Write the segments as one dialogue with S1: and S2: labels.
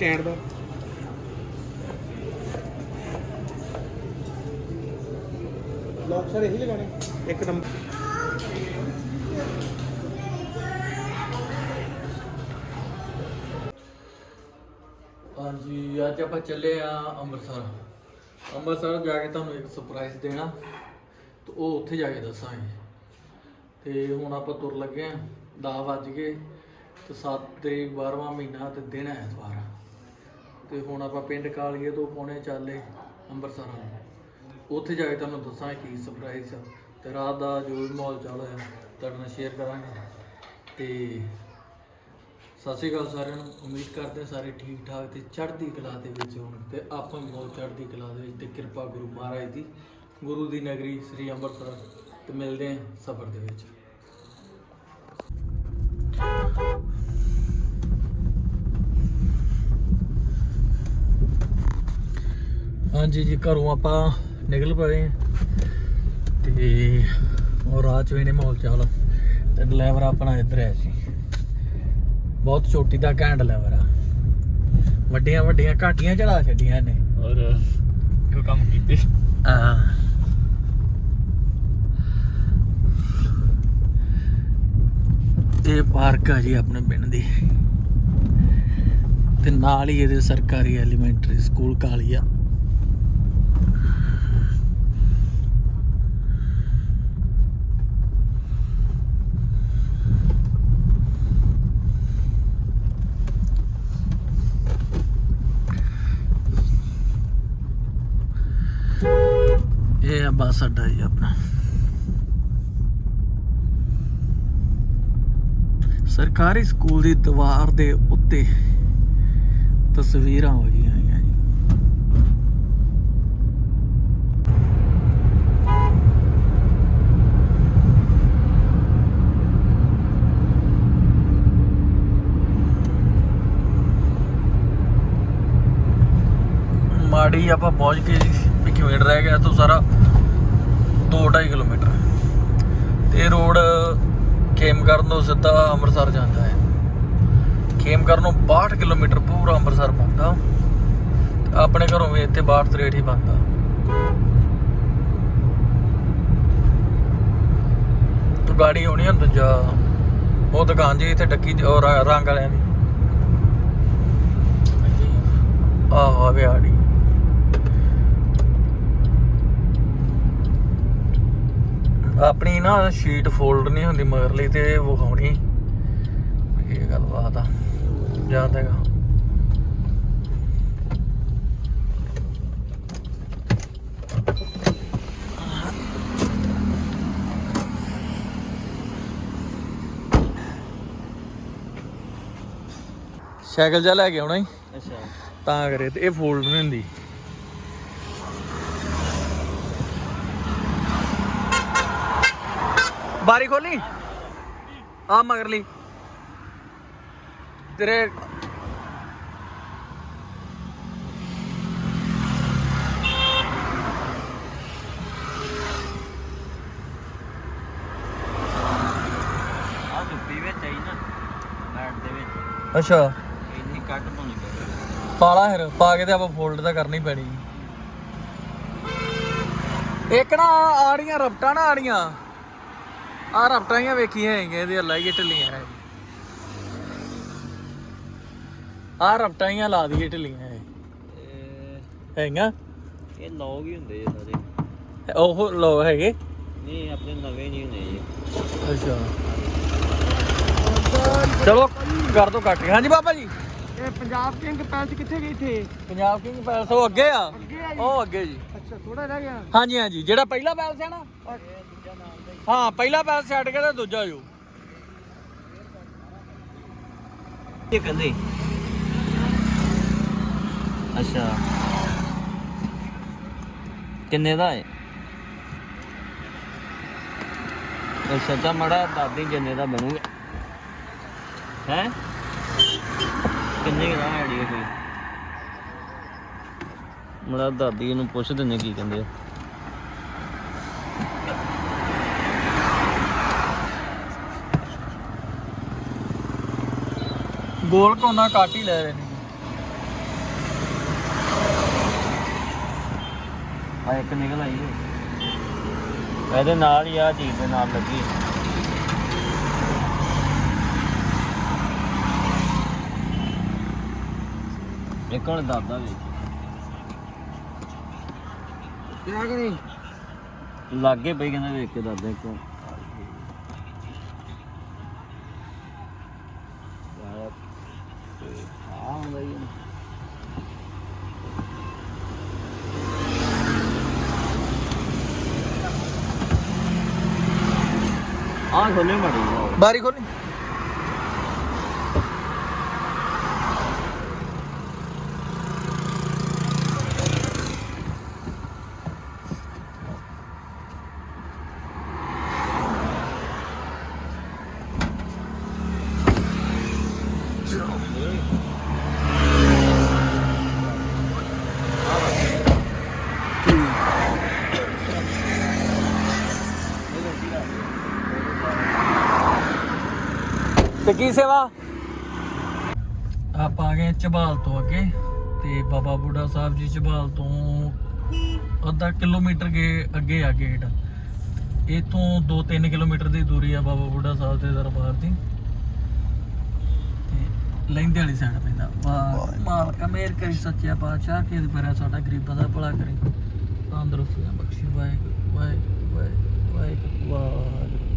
S1: Stand ਦਾ ਲੋਕ sir ਇਹੀ ਲਗਾਣੇ ਇੱਕ ਨੰਬਰ।
S2: ਹਾਂਜੀ ਅੱਜ ਆਪਾਂ ਚੱਲੇ ਆ ਅੰਮ੍ਰਿਤਸਰ। ਅੰਮ੍ਰਿਤਸਰ ਜਾ ਕੇ ਤੁਹਾਨੂੰ ਇੱਕ ਸਰਪ੍ਰਾਈਜ਼ ਦੇਣਾ। ਤੇ ਉਹ ਉੱਥੇ ਜਾ ਕੇ ਦੱਸਾਂਗੇ। ਤੇ ਹੁਣ ਆਪਾਂ ਤੁਰ ਲੱਗੇ ਆ। 10 ਵੱਜ ਗਏ ਤੇ 7 ਤਰੀਕ 12ਵਾਂ ਮਹੀਨਾ ਤੇ ਦਿਨ ਹੈ ਐਤਵਾਰ। ਤੇ ਹੁਣ ਆਪਾਂ ਪਿੰਡ ਕਾਲੀਏ ਤੋਂ ਪੌਣੇ ਚਾਲੇ ਅੰਮ੍ਰਿਤਸਰ ਨੂੰ ਉੱਥੇ ਜਾ ਕੇ ਤੁਹਾਨੂੰ ਦੱਸਾਂ ਕੀ ਸਰਪ੍ਰਾਈਜ਼ ਆ ਤੇ ਰਾਤ ਦਾ ਜੋ ਵੀ ਮਾਹੌਲ ਚੱਲ ਰਿਹਾ ਤੁਹਾਡੇ ਨਾਲ ਸ਼ੇਅਰ ਕਰਾਂਗੇ। ਤੇ ਸਤਿ ਸ਼੍ਰੀ ਅਕਾਲ ਸਾਰਿਆਂ ਨੂੰ, ਉਮੀਦ ਕਰਦੇ ਹਾਂ ਸਾਰੇ ਠੀਕ ਠਾਕ ਤੇ ਚੜ੍ਹਦੀ ਕਲਾ ਦੇ ਵਿੱਚ ਹੋਣ ਤੇ ਆਪਾਂ ਵੀ ਬਹੁਤ ਚੜ੍ਹਦੀ ਕਲਾ ਦੇ ਵਿੱਚ ਤੇ ਕਿਰਪਾ ਗੁਰੂ ਮਹਾਰਾਜ ਦੀ, ਗੁਰੂ ਦੀ ਨਗਰੀ ਸ੍ਰੀ ਅੰਮ੍ਰਿਤਸਰ ਤੇ ਮਿਲਦੇ ਹਾਂ ਸਫ਼ਰ ਦੇ ਵਿੱਚ। ਹਾਂਜੀ ਜੀ ਘਰੋਂ ਆਪਾਂ ਨਿਕਲ ਪਏ ਹਾਂ। ਤੇ ਉਹ ਰਾਹ ਚ ਨੇ ਮਾਹੌਲ ਚਾਲ। ਤੇ ਡਰਾਈਵਰ ਆਪਣਾ ਇੱਧਰ ਹੈ ਜੀ ਬਹੁਤ ਛੋਟੀ ਦਾ ਘੈਂਟ ਲੈਵਰ ਆ। ਵੱਡੀਆਂ ਵੱਡੀਆਂ ਘਾਟੀਆਂ ਚੜਾ ਛੱਡੀਆਂ ਨੇ
S3: ਔਰ ਇਹ ਕੰਮ ਕੀਤੇ।
S2: ਆ ਇਹ ਪਾਰਕ ਆ ਜੀ ਆਪਣੇ ਪਿੰਡ ਦੀ। ਤੇ ਨਾਲ ਹੀ ਇਹਦੇ ਸਰਕਾਰੀ ਐਲੀਮੈਂਟਰੀ ਸਕੂਲ ਕਾਲੀਆ ਇਹ ਆ ਬੱਸ ਅੱਡਾ ਜੀ ਆਪਣਾ। ਸਰਕਾਰੀ ਸਕੂਲ ਦੀ ਦੀਵਾਰ ਦੇ ਉੱਤੇ ਤਸਵੀਰਾਂ ਹੋਈਆਂ ਹੋਈਆਂ ਜੀ। ਮਾੜੀ ਆਪਾਂ ਪਹੁੰਚ ਕੇ ਜੀ ਵੀ ਕਿਲੋਮੀਟਰ ਰਹਿ ਗਿਆ ਤੋਂ ਸਾਰਾ 2.5 ਕਿਲੋਮੀਟਰ। ਤੇ ਰੋਡ ਖੇਮਕਰਨ ਤੋਂ ਸਿੱਧਾ ਅੰਮ੍ਰਿਤਸਰ ਜਾਂਦਾ ਹੈ। ਖੇਮਕਰਨ ਨੂੰ 62 ਕਿਲੋਮੀਟਰ ਪੂਰਾ ਅੰਮ੍ਰਿਤਸਰ ਪਹੁੰਚਦਾ ਆਪਣੇ ਘਰੋਂ ਵੀ ਇੱਥੇ 62 ਤਰੇਟ ਹੀ ਬੰਦਾ ਤੂੰ ਗਾੜੀ ਹੋਣੀ ਹੁਣ ਦੂਜਾ। ਉਹ ਦੁਕਾਨ ਜੀ ਇੱਥੇ ਡੱਕੀ ਰੰਗ ਵਾਲਿਆਂ ਦੀ। ਆਹੋ ਆਵੇ ਆੜੀ ਆਪਣੀ ਨਾ ਸ਼ੀਟ ਫੋਲਡ ਨਹੀਂ ਹੁੰਦੀ ਮਗਰਲੀ ਤੇ ਇਹ ਵਿਖਾਉਣੀ। ਇਹ ਗੱਲ ਬਾਤ ਆ। ਯਾਦ ਹੈਗਾ। ਸਾਈਕਲ ਜਾ ਲੈ ਕੇ ਆਉਣਾ ਹੀ
S3: ਅੱਛਾ।
S2: ਤਾਂ ਕਰੇ ਤੇ ਇਹ ਫੋਲਡ ਨਹੀਂ ਹੁੰਦੀ। ਬਾਰੀ ਖੋਲੀ। ਆ ਮਗਰਲੀ। ਤੇਰੇ ਅੱਛਾ।
S3: ਇੰਨੀ ਕੱਟ ਪਾਉਣੀ
S2: ਪਾਲਾ ਫਿਰ ਪਾ ਕੇ ਤੇ ਆਪਾਂ ਫੋਲਡ ਤਾਂ ਕਰਨੀ ਪੈਣੀ। ਇੱਕ ਨਾ ਆੜੀਆਂ ਰਪਟਾਂ ਨਾ ਆੜੀਆਂ। ਆ ਹੀ ਵੇਖੀਆਂ ਹੈਗੀਆਂ ਇਹਦੇ ਲਾਈਏ ਢਿੱਲੀਆਂ ਹੈ ਆ ਹੀ ਲਾ ਦਈਏ ਢਿੱਲੀਆਂ ਹੈ
S3: ਇਹ
S2: ਹੈਗੀਆਂ?
S3: ਇਹ ਲੋਗ ਹੀ ਹੁੰਦੇ ਆ ਸਾਰੇ।
S2: ਉਹ ਲੋ ਹੈਗੇ?
S3: ਨਹੀਂ ਆਪਣੇ ਨਵੇਂ ਨਹੀਂ ਹੁੰਦੇ ਜੀ
S2: ਅੱਛਾ। ਚਲੋ ਕਰ ਦੋ ਕੱਟ ਕੇ। ਹਾਂਜੀ ਬਾਬਾ ਜੀ।
S1: ਇਹ ਪੰਜਾਬ ਕਿੰਗ ਪੈਲਸ ਕਿੱਥੇ ਗਈ ਥੇ
S2: ਪੰਜਾਬ ਕਿੰਗ ਪੈਲਸ ਉਹ ਅੱਗੇ ਆ।
S1: ਅੱਗੇ ਆ ਜੀ?
S2: ਉਹ ਅੱਗੇ ਜੀ।
S1: ਅੱਛਾ ਥੋੜਾ ਰਹਿ ਗਿਆ।
S2: ਹਾਂਜੀ ਹਾਂਜੀ ਜਿਹੜਾ ਪਹਿਲਾ ਪੈਲਸ ਹੈ ਨਾ ਹਾਂ, ਪਹਿਲਾ ਪੈਲਸ ਛੱਡ ਕੇ ਤੇ ਦੂਜਾ ਜੋ।
S3: ਇਹ ਕਹਿੰਦੇ। ਅੱਛਾ। ਕਿੰਨੇ ਦਾ ਹੈ? ਅੱਛਾ ਤਾਂ ਮੜਾ ਦਾਦੀ ਜਿੰਨੇ ਦਾ ਬਣੂਗਾ। ਹੈ? ਕਿੰਨੇ ਦਾ ਆਈਡੀਆ ਕੋਈ? ਮੜਾ ਦਾਦੀ ਨੂੰ ਪੁੱਛ ਦਿੰਨੇ ਕੀ ਕਹਿੰਦੇ ਆ।
S2: ਗੋਲ ਕੋਨਾ ਕੱਟ ਹੀ ਲੈ ਰਹੇ ਨੇ।
S3: ਆ ਇੱਕ ਨਿਕਲ ਆਈ ਹੈ ਇਹਦੇ ਨਾਲ ਹੀ ਆ ਚੀਜ਼ ਦੇ ਨਾਲ ਲੱਗੀ। ਇੱਕ ਹੁਣ ਦਾਦਾ ਵੀ
S1: ਕਿਹਾ ਕਿ
S3: ਲੱਗੇ ਪਈ ਕਹਿੰਦਾ ਵੇਖ ਕੇ ਦਾਦਾ ਇੱਕ। ਆਹ ਖੋਲੇ ਮੜੀ
S1: ਬਾਰੀ ਖੋਲੀ ਤੇ ਕੀ ਸੇਵਾ?
S2: ਆਪਾਂ ਆ ਗਏ ਝਬਾਲ ਤੋਂ ਅੱਗੇ ਤੇ ਬਾਬਾ ਬੁੱਢਾ ਸਾਹਿਬ ਜੀ ਝਬਾਲ ਤੋਂ ਅੱਧਾ ਕਿਲੋਮੀਟਰ ਗੇ ਅੱਗੇ ਆ ਗੇਟ। ਇਥੋਂ 2-3 ਕਿਲੋਮੀਟਰ ਦੀ ਦੂਰੀ ਆ ਬਾਬਾ ਬੁੱਢਾ ਸਾਹਿਬ ਦੇ ਦਰਬਾਰ ਦੀ। ਤੇ ਲਹਿੰਦੇ ਵਾਲੀ ਸਾਈਡ ਪੈਂਦਾ। ਵਾਹ ਮਾਲਕਾ ਮੇਰ ਕਰੀ ਸੱਚਿਆ ਪਾਤਸ਼ਾਹ ਕਿ ਬਰਾ ਸਾਡਾ ਗਰੀਬਾਂ ਦਾ ਭਲਾ ਕਰੀ। ਤੰਦਰੁਸਤੀਆਂ ਬਖਸ਼ੀ। ਵਾਹਿਗੁਰੂ ਵਾਹਿਗੁਰੂ ਵਾਹਿਗੁਰੂ ਵਾਹਿਗੁਰੂ ਵਾਹਿਗੁਰੂ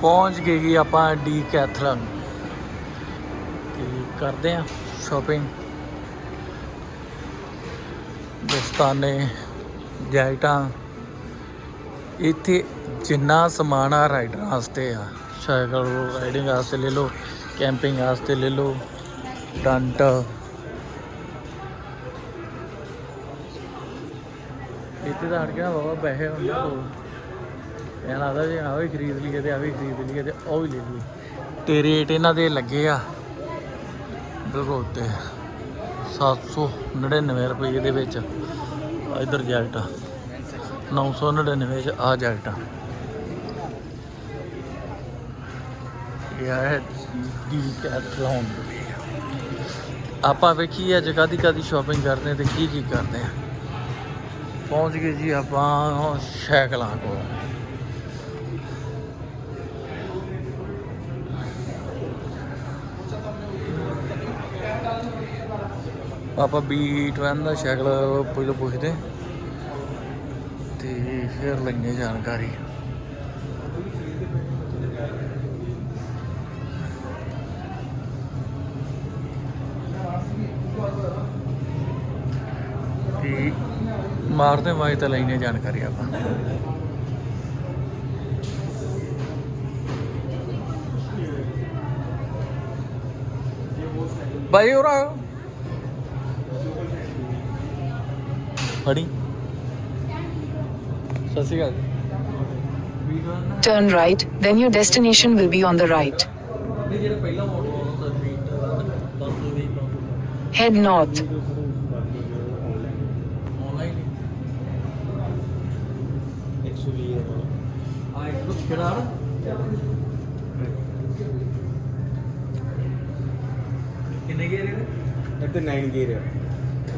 S2: ਪਹੁੰਚ ਗਏ ਜੀ ਆਪਾਂ ਡੀ ਕੈਥਲਨ। ਤੇ ਕਰਦੇ ਆ ਸ਼ਾਪਿੰਗ ਦਸਤਾਨੇ, ਜੈਕਟਾਂ। ਇੱਥੇ ਜਿੰਨਾ ਸਮਾਨ ਆ ਰਾਈਡਰ ਵਾਸਤੇ ਆ। ਸਾਈਕਲ ਰਾਈਡਿੰਗ ਵਾਸਤੇ ਲੈ ਲਓ ਕੈਂਪਿੰਗ ਵਾਸਤੇ ਲੈ ਲਓ, ਟੰਟ। ਇੱਥੇ ਤਾਂ ਹਟ ਗਿਆ ਬਾਬਾ ਪੈਸੇ ਹੁੰਦੇ ਕੋਲ ਐਂ ਲੱਗਦਾ ਜੇ ਆ ਵੀ ਖਰੀਦ ਲਈਏ ਤੇ ਆ ਵੀ ਖਰੀਦ ਲਈਏ ਤੇ ਉਹ ਵੀ ਲੈ ਲਈਏ। ਤੇ ਰੇਟ ਇਹਨਾਂ ਦੇ ਲੱਗੇ ਆ ਬਿਲਕੁਲ ਉੱਤੇ 799 ਰੁਪਏ ਦੇ ਵਿੱਚ। ਆਹ ਇੱਧਰ ਜੈਕਟ ਆ। 999 ਚ ਆ। ਜੈਕਟ ਇਹ ਹੈ ਡੀ ਕੈਥਲੌਨ ਆਪਾਂ ਵੇਖੀ ਅੱਜ ਕਾਦੀ ਕਾਦੀ ਸ਼ਾਪਿੰਗ ਕਰਦੇ ਤੇ ਕੀ ਕੀ ਕਰਦੇ ਆ। ਪਹੁੰਚ ਗਏ ਜੀ ਆਪਾਂ ਸ਼ੈਕਲਾਂ ਕੋਲ। ਆਪਾਂ B12 ਦਾ ਸ਼ਕਲ ਪਹਿਲਾਂ ਪੁੱਛਦੇ। ਤੇ ਫਿਰ ਲੈਣੇ ਜਾਣਕਾਰੀ। ਤੇ ਮਾਰਦੇ ਵਾਜ ਤਾਂ ਲੈਣੇ ਜਾਣਕਾਰੀ ਆਪਾਂ। ਭਾਈ ਉਰਾ ਫੜੀ ਸਤਿ ਸ਼੍ਰੀ ਅਕਾਲ B12
S4: Turn right, then your destination will be on the right.
S2: ਨਹੀਂ ਜਿਹੜਾ ਪਹਿਲਾ ਮਾਡਲ ਹੁੰਦਾ ਬੀਟ 520 500
S4: Head north.
S2: ਆਨਲਾਈਨ
S1: 120
S2: ਆ ਇੱਕ ਕਿਹੜਾ ਕਿੰਨੇ ਗੇਰੇ ਨੇ
S1: ਇੱਥੇ 9 ਗੇਅਰ ਹੈ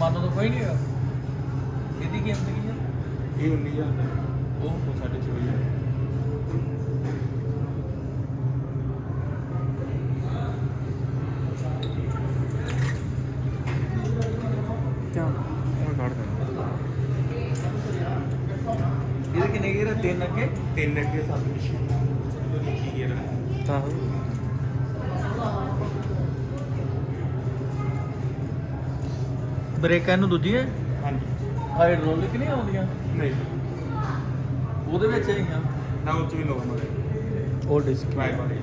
S2: ਮਾਤਾ ਤੋਂ ਕੋਈ ਨਹੀਂ ਹੈਗਾ ਇਹਦੀ ਗੇਮ ਤੇ ਕੀ
S1: ਇਹ 19000 ਹੈ।
S2: ਉਹ
S1: ਸਾਡੇ 24000 ਉਹ ਕੱਢ
S2: ਇਹਦੇ ਤਿੰਨ ਅੱਗੇ?
S1: ਤਿੰਨ ਅੱਗੇ ਸੱਤ ਪਿੱਛੇ। ਕੀ ਗੇਰ ਹੈ
S2: ਬ੍ਰੇਕਾਂ ਨੂੰ ਦੂਜੀ
S1: ਹੈ? ਹਾਂਜੀ।
S2: ਹਾਈਡ੍ਰੋਲਿਕ ਨਹੀਂ ਆਉਂਦੀਆਂ?
S1: ਨਹੀਂ।
S2: ਉਹਦੇ ਵਿੱਚ ਹੈਗੀਆਂ
S1: ਨਾ ਉਹ ਵੀ ਨੋਰਮਲ ਹੈ
S2: ਉਹ ਡਿਸਕ
S1: ਟਰਾਈ ਬਾਡੀ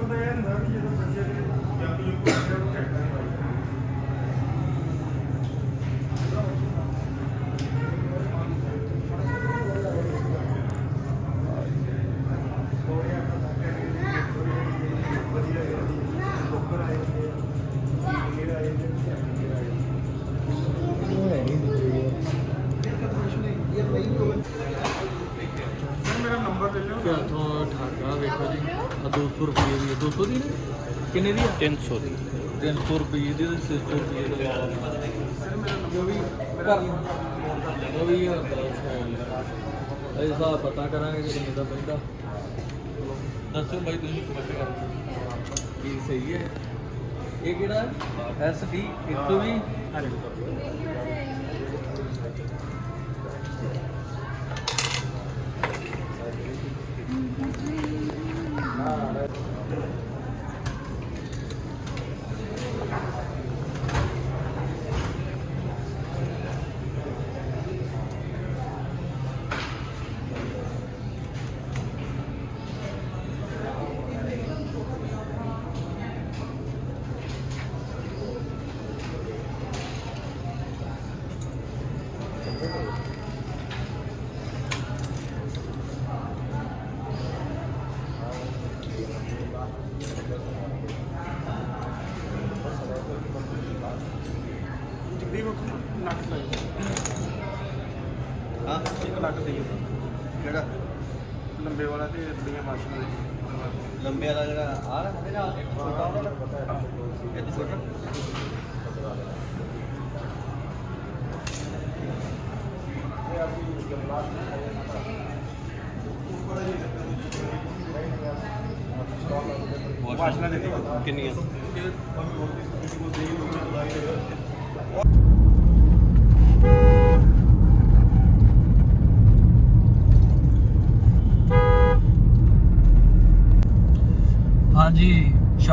S1: ਸ਼ੁਕਰ ਦਾ ਇਹ ਹੁੰਦਾ ਵੀ ਜਦੋਂ ਬੱਚੇ ਦੇ ਜੰਗ ਯੁੱਗ ਹੁੰਦੇ ਉਹ ਘਟਣਾ ਨਹੀਂ ਪਾਈ ਮੇਰਾ ਨੰਬਰ ਲੈ
S2: ਆ 200 ਰੁਪਏ ਦੀ ਹੈ। 200 ਦੀ ਨੇ? ਕਿੰਨੇ ਦੀ ਆ?
S3: 300 ਦੀ।
S2: 300 ਰੁਪਏ ਦੀ ਤੇ 600 ਰੁਪਏ ਦੀ। ਜੋ ਵੀ ਕਰ ਉਹ ਵੀ ਇਹ ਹਿਸਾਬ ਪਤਾ ਕਰਾਂਗੇ ਕਿ ਕਿੰਨੇ ਦਾ ਪੈਂਦਾ ਦੱਸੋ ਬਾਈ ਤੁਸੀਂ ਕਮੈਂਟ ਕਰੋ ਕੀ ਸਹੀ ਹੈ। ਇਹ ਕਿਹੜਾ? ਐਸ ਡੀ 120
S1: Ah, ਜਿਹੜਾ ਲੰਬੇ ਵਾਲਾ ਤੇ ਥੋੜੀਆਂ ਮਾਸ਼ੀਆਂ ਦੇ।
S3: ਲੰਬੇ ਵਾਲਾ ਜਿਹੜਾ ਆ ਰਿਹਾ ਜਿਹੜਾ ਛੋਟਾ ਵਾਲਾ। ਇਹ ਤੇ ਛੋਟਾ
S1: ਮਾਸ਼ੀਆਂ ਦੇ।
S3: ਕਿੰਨੀਆਂ
S2: ਹਾਂਜੀ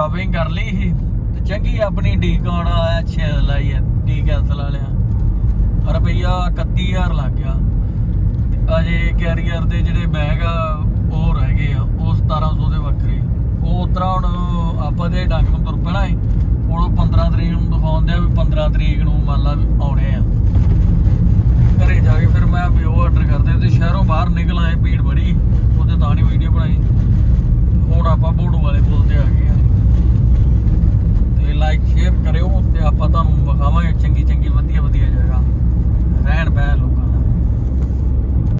S2: ਸ਼ਾਪਿੰਗ ਕਰ ਲਈ ਸੀ ਤੇ ਚੰਗੀ ਆਪਣੀ ਡੀਕ ਆਉਣ ਆਇਆ, ਛੇ ਲਾਈ ਹੈ ਡੀ ਕੈਂਸਲ ਵਾਲਿਆ ਰੁਪਈਆ 31000 ਲੱਗ ਗਿਆ। ਤੇ ਅਜੇ ਕੈਰੀਅਰ ਦੇ ਜਿਹੜੇ ਬੈਗ ਆ, ਉਹ ਰਹਿ ਗਏ ਆ, ਉਹ 1700 ਦੇ ਵੱਖਰੇ ਉਹ ਉਤਰਾ ਹੁਣ ਆਪਾਂ ਦੇ ਡੰਗ ਨੂੰ ਤੁਰ ਪੈਣਾ ਏ ਹੁਣ ਉਹ 15 ਤਰੀਕ ਨੂੰ ਦਿਖਾਉਂਦੇ ਆ ਵੀ 15 ਤਰੀਕ ਨੂੰ ਮੰਨ ਲਾ ਵੀ ਆਉਣੇ ਆ। ਘਰੇ ਜਾ ਕੇ ਫਿਰ ਮੈਂ ਵੀ ਉਹ ਆਰਡਰ ਕਰਦੇ ਤੇ ਸ਼ਹਿਰੋਂ ਬਾਹਰ ਨਿਕਲ ਆਏ ਭੀੜ ਬੜੀ, ਉਹਦੇ ਤਾਂ ਨਹੀਂ ਵੀਡੀਓ ਬਣਾਈ। ਹੁਣ ਆਪਾਂ ਬੋੜੂ ਵਾਲੇ ਪੁੱਲ ਤੇ ਆ ਗਏ। ਲਾਈਕ ਸ਼ੇਅਰ ਕਰਿਓ ਤੇ ਆਪਾਂ ਤੁਹਾਨੂੰ ਵਿਖਾਵਾਂਗੇ ਚੰਗੀ ਚੰਗੀ ਵਧੀਆ ਵਧੀਆ ਜਗ੍ਹਾ। ਰਹਿਣ ਬਹਿਣ